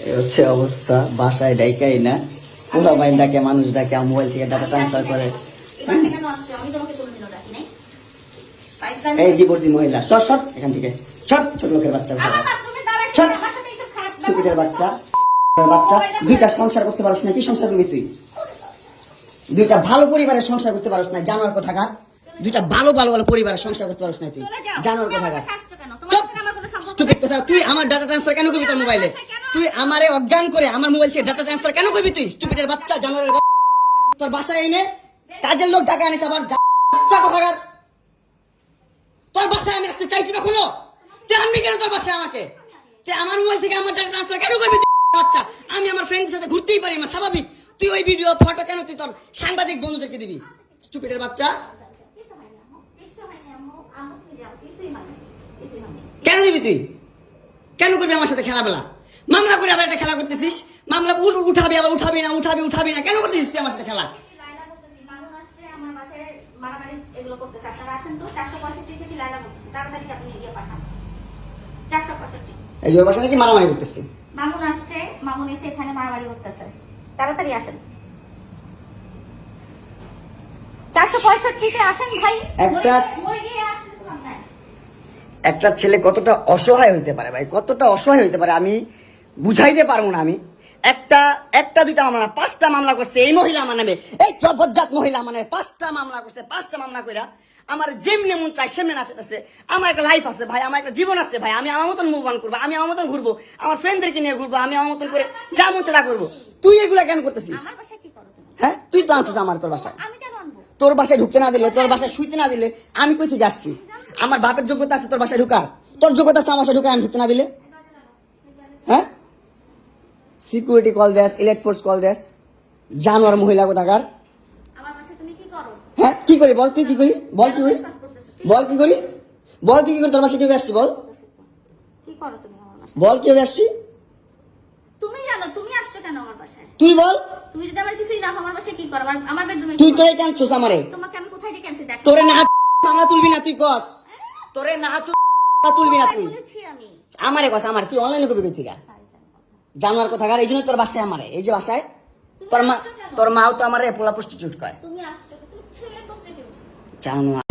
এই হচ্ছে অবস্থা বাসায় ডাইকাই না। বাইন ডাকে মানুষ ডাকে মোবাইল থেকে ডাটা ট্রান্সফার করে। পাইস্তান- এই ডিভোর্সি মহিলা সর সর এখান থেকে। সর ছোট লোকের বাচ্চা ব্যবহার বাচ্চা বাচ্চা। দুইটা সংসার করতে পারছ না কি সংসার করবি তুই? দুইটা ভালো পরিবারের সংসার করতে পারছ না জানোয়ার কোথাকার দুইটা ভালো ভালো ভালো পরিবারের সংসার করতে পারছ না তুই। জানোয়ার তুমি কোথাকার চুপ! কথা তুই আমার ডাটা ট্রান্সফার কেন করবি তোর মোবাইলে? তুই আমারে অজ্ঞান করে আমার মোবাইল থেকে ডাটা ট্রান্সফার কেন করবি তুই? স্টুপিডের বাচ্চা, জানোয়ারের তোর বাসায় এনে কাজের লোক টাকা আনিস আবার বাচ্চা কোথাকার। তোর বাসায় আমি আসতে চাইছি কখনো? তুই আনবি কেন তোর বাসায় আমাকে? তুই আমার মোবাইল থেকে আমার ডাটা ট্রান্সফার কেন করবি বাচ্চা? আমি আমার ফ্রেন্ডের সাথে ঘুরতেই পারি না, স্বাভাবিক। তুই ওই ভিডিও ফটো কেন তুই তোর সাংবাদিক বন্ধুদেরকে দিবি? স্টুপিডের বাচ্চা। কেন দিবি তুই? কেন করবি আমার সাথে খেলাবেলা মামলা করে আবার একটা খেলা করতেছিস? মামলা উঠ- উঠাবি আবার উঠাবি না উঠাবি উঠাবি না। কেন করতেছিস তুই আমার সাথে খেলা? করতেছে। আপনারা আসেন তো, 465 থেকে লাইলা বলতেছি। তাড়াতাড়ি আপনি পাঠান। 465 এই যে ওর নাকি মারামারি করতেছি। মামুন আসছে মামুন এসে এখানে মারামারি করতেছে। তাড়াতাড়ি আসেন। চারশো পঁয়ষট্টিতে আসেন ভাই। একটা-। একটা ছেলে কতটা অসহায় হইতে পারে ভাই? কতটা অসহায় হইতে পারে? আমি বুঝাইতে পারব না আমি। একটা একটা দুইটা মামলা না পাঁচটা মামলা করছে এই মহিলা আমার নামে এই জবরজাত মহিলা আমার পাঁচটা মামলা করছে পাঁচটা মামলা কইরা আমার যেমনি মন চাই সেমনি নাচতেছে আমার একটা লাইফ আছে ভাই আমার একটা জীবন আছে ভাই আমি আমার মতন মুভ অন করব আমি আমার মতন ঘুরবো আমার ফ্রেন্ডদেরকে নিয়ে ঘুরবো আমি আমার মতন করে যা মন তা করব। তুই এগুলা কেন করতেছিস? হ্যাঁ? তুই তো আনছিস আমার তোর বাসায়। তোর বাসায় ঢুকতে না দিলে তোর বাসায় শুইতে না দিলে আমি কই থেকে আসছি? আমার বাপের যোগ্যতা আছে তোর বাসায় ঢুকার। তোর যোগ্যতা আছে আমার বাসায় ঢুকার আমি ঢুকতে না দিলে? হ্যাঁ? সিকিউরিটি কল দেস ইলেট ফোর্স কল দেস। জানোয়ার মহিলা কোথাকার? হ্যাঁ কি করি বল তুই কি করি? বল কি করি? বল কি করি? বল তুই কি করি? তোর বাসায় কীভাবে আসছি বল? বল কীভাবে আসছি? তুমি জানো তুমি আসছো কেন আমার বাসায়? তুই বল। তুমি যদি আমার কিছুই দেখো আমার বাসায় কি করো? আমার আমার বেডরুমে তুই তোরে কেন চুস আমারে? তোমাকে আমি কোথায় ডেকে আনছি দেখ। তোরে না মামলা তুলবি না তুই কস। তোরে না তুলবি না তুই আমারে কস আমার তুই অনলাইনে কবি কই থেকে জানোয়ার কথা এই জন্য তোর বাসায় আমারে। এই যে বাসায় তোর মা তোর মাও তো আমার পোলা প্রস্টিটিউট কয়। তুমি আসছো তুমি ছেলে প্রস্টিটিউট। জানোয়ার